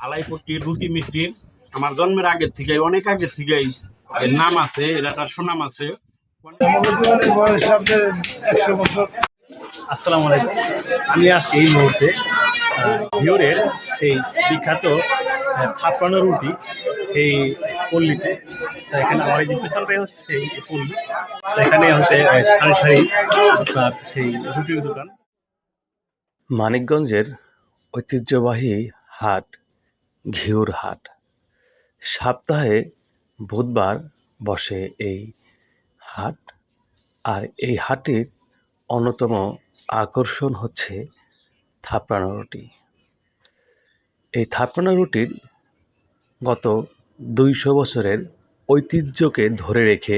আলাইপট্টির রুটি মিষ্টির আমার জন্মের আগের থেকে অনেক আগের থেকে এর নাম আছে এর একটা সুনাম আছে। আসসালামু আলাইকুম। আমি আজকে এই মুহূর্তে ভিওরের সেই বিখ্যাত আহ, থাপ্পানো রুটি সেই পল্লীতে এখানে আমার হচ্ছে পল্লী। হচ্ছে সেই রুটির দোকান। মানিকগঞ্জের ঐতিহ্যবাহী হাট, ঘিউর হাট। সপ্তাহে বুধবার বসে এই হাট। আর এই হাটের অন্যতম আকর্ষণ হচ্ছে থাপড়ানো রুটি। এই থাপড়ানো রুটির গত দুইশো বছরের ঐতিহ্যকে ধরে রেখে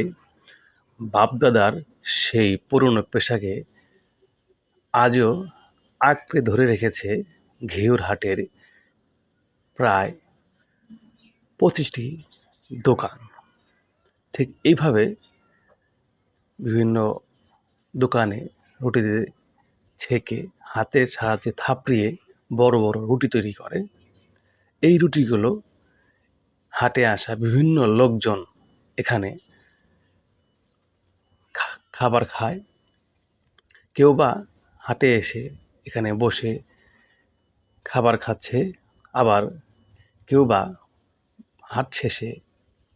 বাপদাদার সেই পুরনো পেশাকে আজও আঁকড়ে ধরে রেখেছে ঘিউর হাটের প্রায় পঁচিশটি দোকান। ঠিক এইভাবে বিভিন্ন দোকানে রুটিতে ছেঁকে হাতের সাহায্যে থাপড়িয়ে বড় বড় রুটি তৈরি করে। এই রুটিগুলো হাটে আসা বিভিন্ন লোকজন এখানে খাবার খায়। কেউ বা হাটে এসে এখানে বসে খাবার খাচ্ছে, আবার কেউ বা হাট শেষে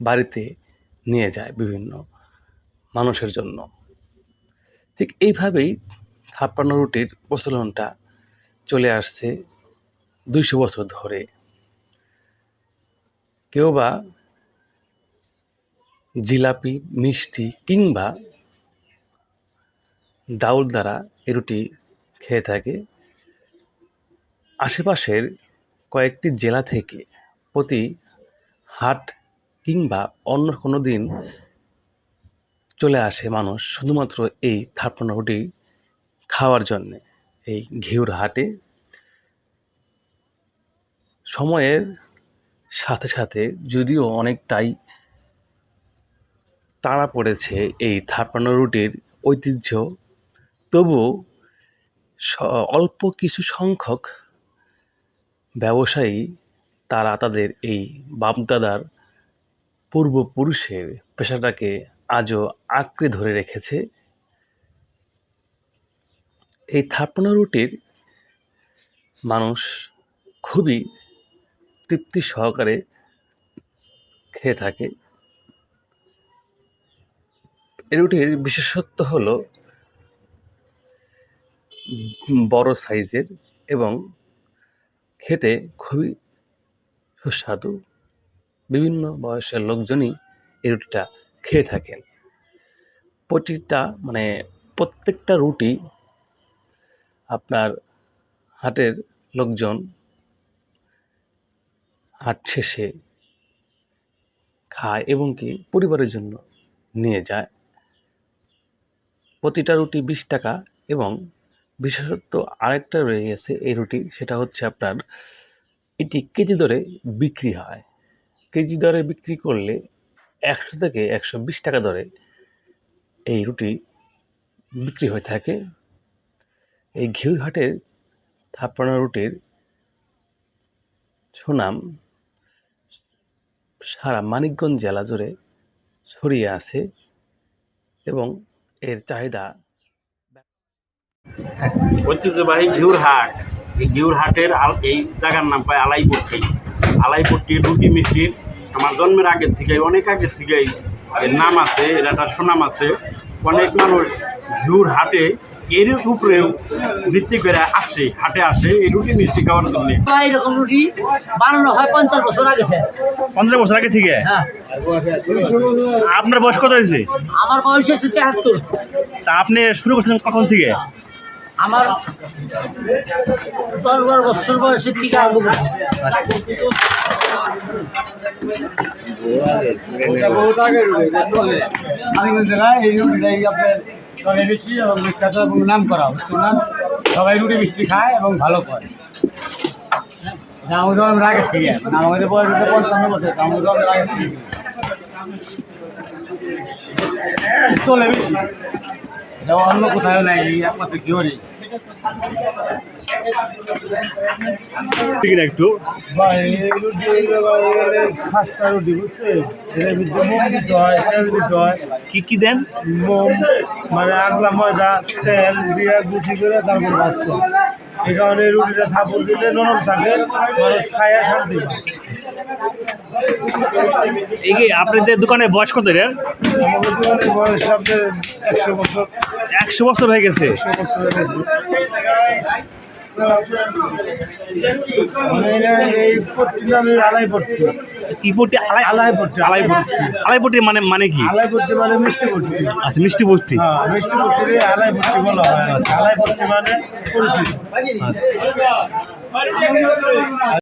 বাড়িতে নিয়ে যায় বিভিন্ন মানুষের জন্য। ঠিক এইভাবেই ছাপ্পান্ন রুটির প্রচলনটা চলে আসছে দুইশো বছর ধরে। কেউ বা জিলাপি, মিষ্টি কিংবা ডাউল দ্বারা এ রুটি খেয়ে থাকে। আশেপাশের কয়েকটি জেলা থেকে প্রতি হাট কিংবা অন্য কোনো দিন চলে আসে মানুষ শুধুমাত্র এই থাপ্পানো রুটি খাওয়ার জন্যে। এই ঘিউর হাটে সময়ের সাথে সাথে যদিও অনেকটাই তাড়া পড়েছে এই থাপ্পানো রুটির ঐতিহ্য, তবুও স- অল্প কিছু সংখ্যক ব্যবসায়ী তারা তাদের এই বাপদাদার পূর্বপুরুষের পেশাটাকে আজও আঁকড়ে ধরে রেখেছে। এই থাপ্পানো রুটির মানুষ খুবই তৃপ্তি সহকারে খেয়ে থাকে। এই রুটির বিশেষত্ব হলো বড় সাইজের এবং খেতে খুবই সুস্বাদু। বিভিন্ন বয়সের লোকজনই এই রুটিটা খেয়ে থাকেন। প্রতিটা মানে প্রত্যেকটা রুটি আপনার হাটের লোকজন হাট শেষে খায় এবং কি পরিবারের জন্য নিয়ে যায়। প্রতিটা রুটি বিশ টাকা এবং বিশেষত্ব আরেকটা রয়ে গেছে এই রুটি, সেটা হচ্ছে আপনার এটি কেজি দরে বিক্রি হয়। কেজি দরে বিক্রি করলে একশো থেকে একশো বিশ টাকা দরে এই রুটি বিক্রি হয়ে থাকে। এই ঘিউ ঘিউরহাটের থাপ্পানো রুটির সুনাম সারা মানিকগঞ্জ জেলা জুড়ে ছড়িয়ে আছে এবং এর চাহিদা ঐতিহ্যবাহী ঘিউর হাট এই ঘিউর হাটের এই জায়গার নাম পায় আলাইপট্টি আলাইপট্টির রুটি মিষ্টির আমার জন্মের আগের থেকে অনেক আগের থেকেই এর নাম আছে, এর একটা সুনাম আছে। অনেক মানুষ ঘিউর হাটে এর উপরেও ভিত্তি করে আসে হাটে আসে এই রুটি মিষ্টি খাওয়ার জন্য। বা এরকম রুটি বানানো হয় পঞ্চাশ বছর আগে। পঞ্চাশ বছর আগে থেকে? হ্যাঁ। আপনার বয়স কত হয়েছে? আমার বয়স হচ্ছে তেহাত্তর। তা আপনি শুরু করছেন কখন থেকে? আমার দশ বারো বছর বয়সের থেকে আরম্ভ মানিকগঞ্জ জেলায় এই রুটিটাই আপনার চলে বেশি এবং বিখ্যাত এবং নাম করা হচ্ছে নাম সবাই রুটি মিষ্টি খায় এবং ভালো করে আমাদের আমরা আগে থেকে আমাদের বয়স হচ্ছে পঞ্চান্ন বছর আমাদের আমরা আগে চলে বেশি এটা অন্য কোথাও নাই একমাত্র ঘিওরে একটু? বা এই রুটি খাস্তা রুটি বুঝছে? এটার ভিতরে মোম দিতে হয় তেল দিতে হয়। কি কি দেন? মোম মানে আগলা ময়দা তেল দিয়ে গুছি করে তারপর ভাজতে এই কারণে রুটিটা থাপড় দিলে নরম থাকে মানুষ খায় শান্তি। এই কি আপনাদের দোকানে বয়স কত বয়স সবচেয়ে একশো বছর। একশো বছর হয়ে গেছে। মানে মানে মানে কি? মানে মিষ্টি পট্টি। আচ্ছা মিষ্টি পট্টি। হ্যাঁ মিষ্টি পট্টি আলাই বলা হয়। আলাই মানে পরিচিত